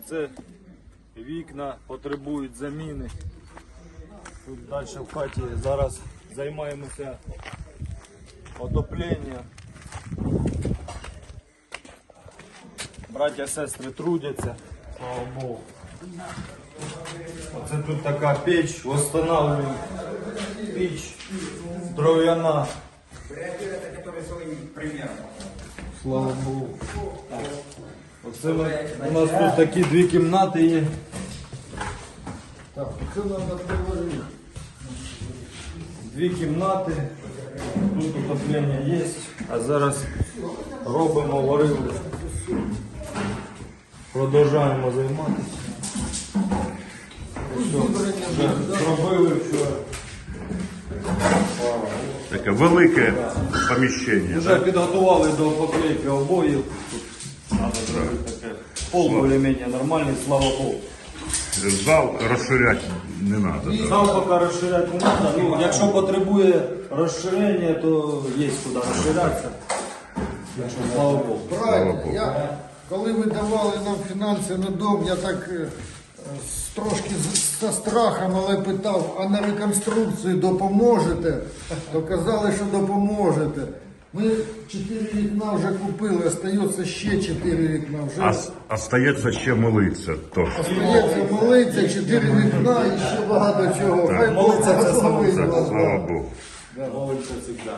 Оце вікна потребують заміни. Тут далі в хаті зараз займаємося отопленням. Браття сестри трудяться, слава Богу. Оце тут така піч, встановлюємо піч дров'яна. Слава Богу. Оце ми, у нас тут такі дві кімнати є. Так, це треба приварити. Дві кімнати, тут отоплення є, а зараз робимо вариву. Продовжуємо займатися. Все, зробили вчора. Таке велике поміщення. Вже підготували до поклейки обоїв. Тут Надо зробити таке. Пол більш-менш нормальний, слава Богу. Зал розширяти не треба. Зал поки розширяти не треба. Ну, якщо потребує розширення, то є куди розширятися. Якщо, слава Богу. Правильно, я, коли ви давали нам фінанси на дом, я так е, трошки з- зі страхом, але питав, а на реконструкцію допоможете? То казали, що допоможете. Ми чотири вікна вже купили, остається ще чотири вікна. Вже остається ще молитися. То. остається молиться, чотири вікна і ще багато чого. Хай Бог Молиться благословить вас. Слава Богу. Молимося завжди.